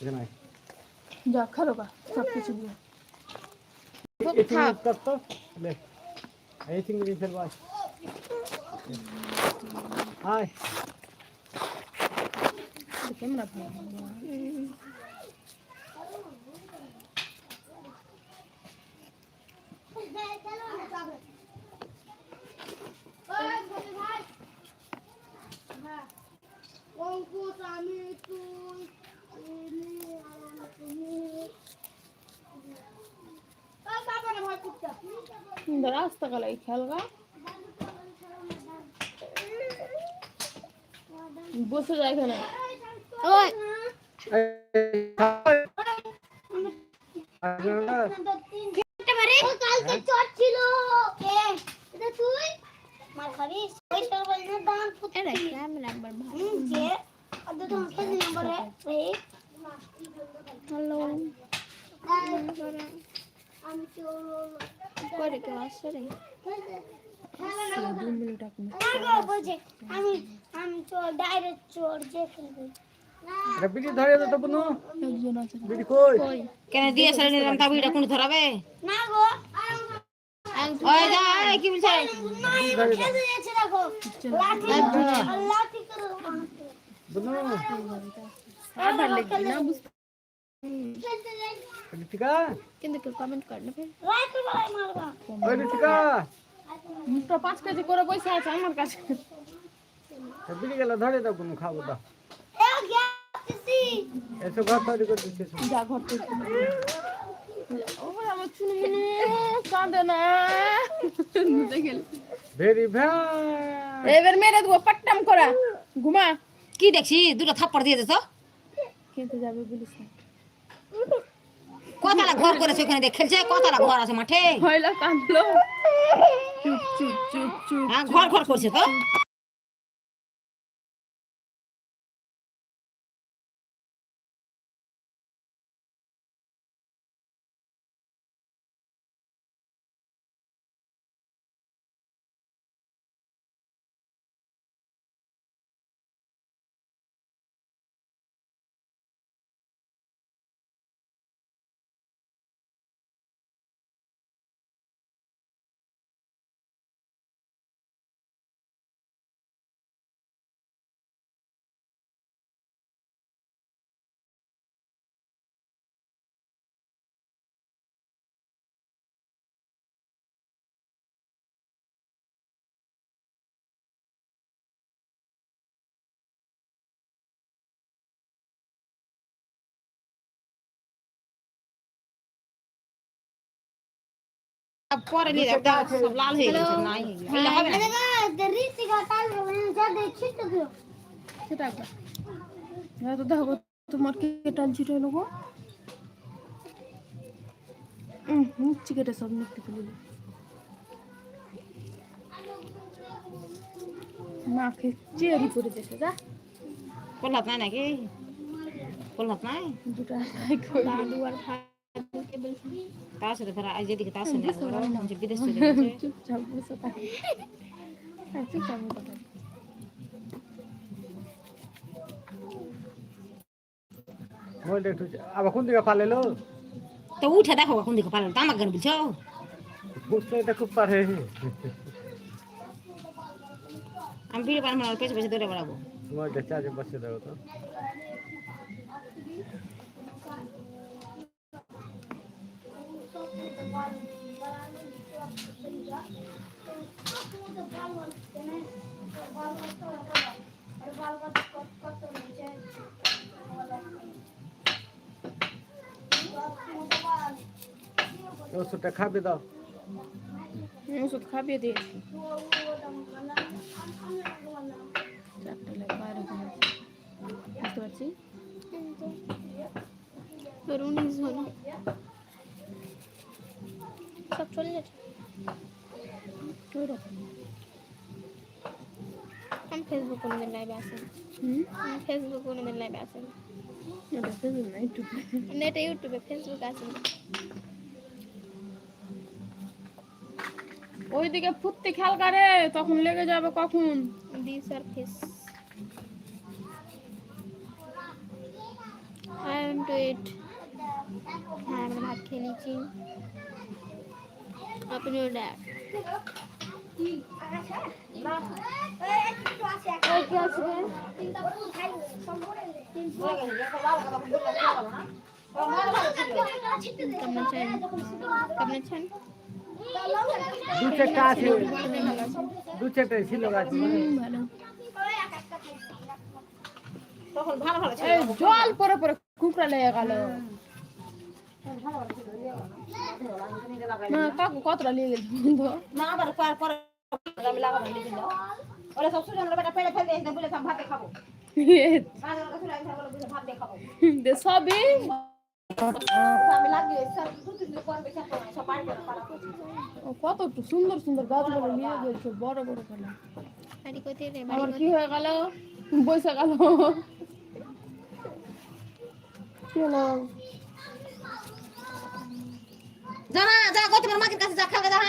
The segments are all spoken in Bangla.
এখানে। যা খালো গা সব কিছু দিয়ে এই চিংড়ি ফেলব আয়। আয় কেমন আপনি অঙ্কুশ আমি তুই তুমি আর তুমি ওই বাবারে ভয় করতে সুন্দর আস্তে গেলাই খেয়াল গা বসে যায় এখানে ওই ভালো আমি চোর করে কেউ আসছে মিনিট আপনি বলছে আমি আমি চোর ডাইরেক্ট চোর যে ফেলবে বিড়ি ধরে তো বুনু। বিড়ি কই? কই কেন দিয়ে সারে নিলাম তা বিড়া কোন ধরাবে? না গো ওই যা কি বলছে? না যাচ্ছে দেখো লাঠি লাঠি করে মারছে। আর ভালো লাগবে না বুঝতে টিকা কিন্তু কেউ কমেন্ট করে না ওই টিকা মুখটা পাঁচ কেজি করে বসে আছে আমার কাছে। বিড়ি গেলে ধরে দাও বুনু খাব দাও। এসে ঘর তৈরি করে দিচ্ছে যা ঘর ভ্যান। এবার মেরে দেবো পাট্টাম করা। ঘুমা। কি দেখছি? দুটো থাপ্পড় দিয়ে দিছ। খেতে যাবে বলিস না। কতলা ঘর করেছে ওখানে দেখ খেলছে কতলা ঘর আছে মাঠে। হইল কাঁদলো চুপ চুপ চুপ চুপ হ্যাঁ ঘর ঘর করছে তো? পরে নিয়ে যাও দাও, সব লাল হয়ে গেছে নাই এটা হবে না দেখো রীতি কাটাল যা দেখছি তো কেউ সেটা হ্যাঁ তো দেখো তোমার কে টানছি রইল গো হুম মুচ্ছি কেটে সব নিতে তুলে মাকে চেয়ারি পরে যেছে যা কলহাত নাই নাকি কলহাত নাই দুটা দাদু আর বলছি তার সাথে ফেরা আজ যেদিকে তার সাথে আসবে বিদেশ চলে গেছে। চুপচাপ বসে থাকে। হ্যাঁ, চুপচাপ কথা? মোবাইলটা একটু আবার কোন দিকে পালেলো? তো উঠে দেখো কোন দিকে পালালো তো আমাকে কেন বলছো? বুঝতে এটা খুব পারে আমি ভিড়ে পারব না পেছনে পেছনে দৌড়ে বেড়াবো। মোবাইলটা চার্জে বসে দাও তো। ওষুধটা খাবে দাও। ওষুধ খাবিয়ে দিয়েছি চারটে বাইরে বুঝতে পারছি? তোর উনিশ হলো সব চলে যাচ্ছে আমি ফেসবুক কোনোদিন লাইভে হুম? আমি ফেসবুক কোনোদিন লাইভে ইউটিউব নেটে ইউটিউবে ফেসবুক আসেন ওইদিকে ফুটতে খেয়াল করে তখন লেগে যাবে কখন? দিস আর ফেস আর টু ইট হ্যাঁ আমরা ভাত খেয়ে নিচ্ছি কেমন আছেন দু চারটা আছে। দু চারটা ছিল গাছ। ভালো। এই জল পরে পরে কুকরা লেগে গেল। না কাকু কতটা নিয়ে গেল না আবার পর পর আমি লাগাবো লিখে দাও ওরা সব সুজন বেটা পেড়ে ফেলে দিয়ে বলে সব ভাতে খাব। দে সবই। কত সুন্দর সুন্দর গাছগুলো নিয়ে গেছে বড় বড় রে আমার কি হয়ে গেল? বসে গেল। কি হলো জানা যা গো তোমার মাকে কাছে যা খাবে যা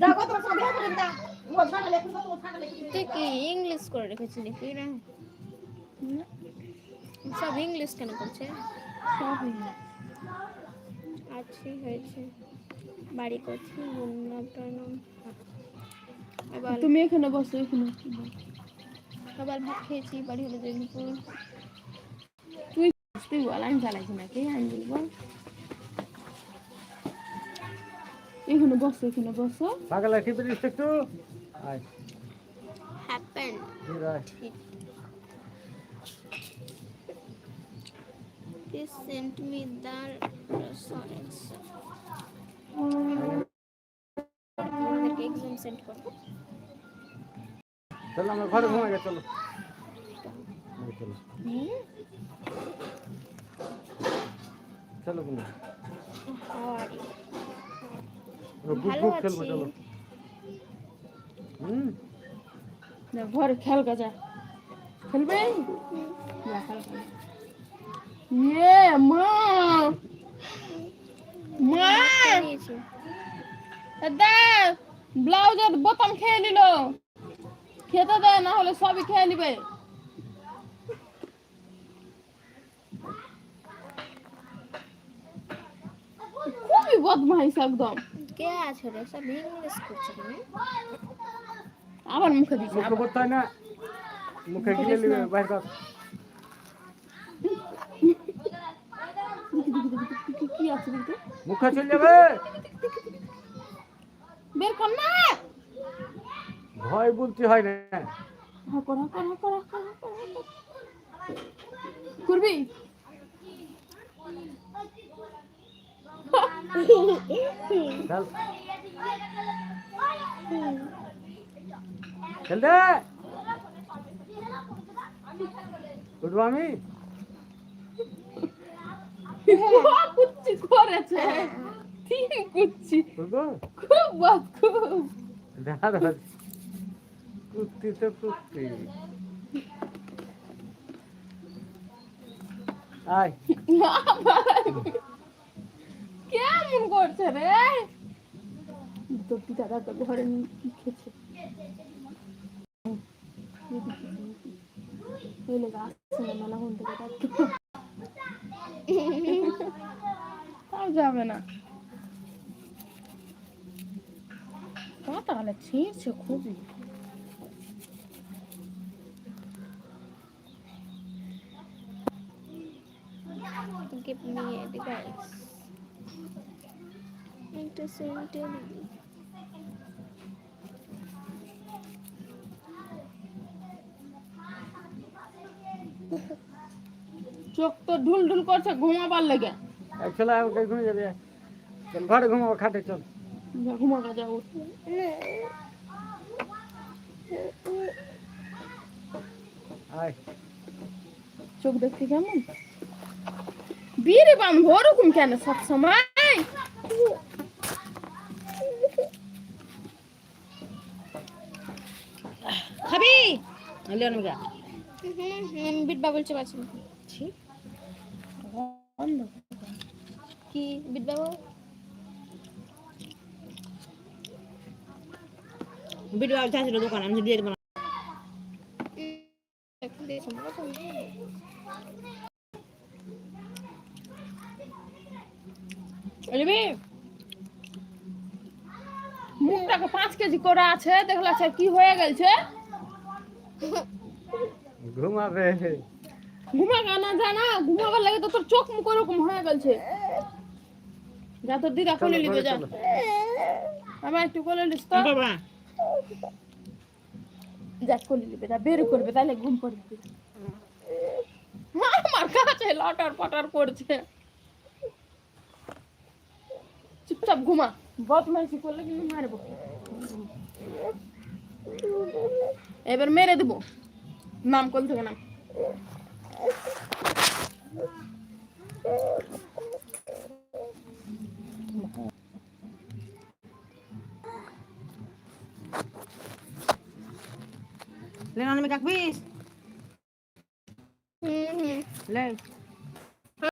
যা গো তোমার সঙ্গে বিয়ে করে দা ও ঠান্ডা লেখু তো ঠান্ডা লেখু তুই কি ইংলিশ করে রেখেছি নাকি? রে সব ইংলিশ কেন করছে? সবই আছি হয়েছে। বাড়ি করছি নাম তুমি এখানে বসো এখানে সবার ভাত খেয়েছি বাড়ি হলে তুই বল আমি চালাইছি নাকি? আমি বলব। এখানে বসো এখানে বসো। পাগলা টিপে দিস একটু? আয়। Happen here I me the reference. আমাদেরকে এক্সাম সেন্ড করো। চলো আমরা ঘরে ঘুমাই গে চলো। চলো চলো বন্ধু ভালো আছি। ঘরে খেল খেলবে। ইয়ে মা! মা! নিয়েছি। ব্লাউজের বোতাম খেয়ে নিল। খেতে দেয় না হলে সবই খেয়ে নিবে। খুবই বদমাইশ একদম। কে আছে রে? সব ইংলিশ করছে তুমি আবার মুখে দিছে। মুখে পড়তে হয় না? মুখে গিলে নিবে বাইর কি কি আছে দেখতে মুখে চলে যাবে? বের কর না! ভয় বলতে হয় না। হা কর হা কর হা কর হা কর, হা কর, হা কর। করবি? দে। উঠবো আমি? কুচ্ছি করেছে। তিন কুচ্ছি খুব বাদ খুব। কুত্তি তো কুত্তি আয়। কেমন করছে রে? তোর দাদা তো ঘরে তাও যাবে না। কাটালে ছিঁড়ছে খুবই। Give me a একটা সেন্টার চোখ তো ঢুল ঢুল করছে ঘুমাবার লেগে। এক চলে আমাকে ঘুমিয়ে যাবে চল ঘরে ঘুমাবো খাটে চল। ঘুমাবা যাও আয়। চোখ দেখতে কেমন? বিড়ি বাঁধবো ওরকম কেন সব সময় খাবি গা আমি বিট বাবল চাপাচ্ছি কি বিট বাবল ভিডিও আছে দোকান আমি দিয়ে দেবো একটু দিয়ে সম্ভবত বুঝবি মুখটাকে পাঁচ কেজি করে আছে দেখলা সে কি হয়ে গেছে? ঘুমাবে। ঘুমা গানা জানা ঘুমাবার লাগে তো তোর চোখ মুখ ওরকম হয়ে গেছে যা তোর দিদা কোলে নিবে যা। আমার একটু কোলে নিস তো। বাবা। যা কোলে নিবে যা বের করবে তাহলে ঘুম পড়বে। আমার কাছে লটার পটার করছে। চুপচাপ ঘুমা বদমাইশি করলে কিন্তু মারবো এবার মেরে দেবো নাম কোন থেকে নাম Len, ano may kakbis? হুম হুম Len.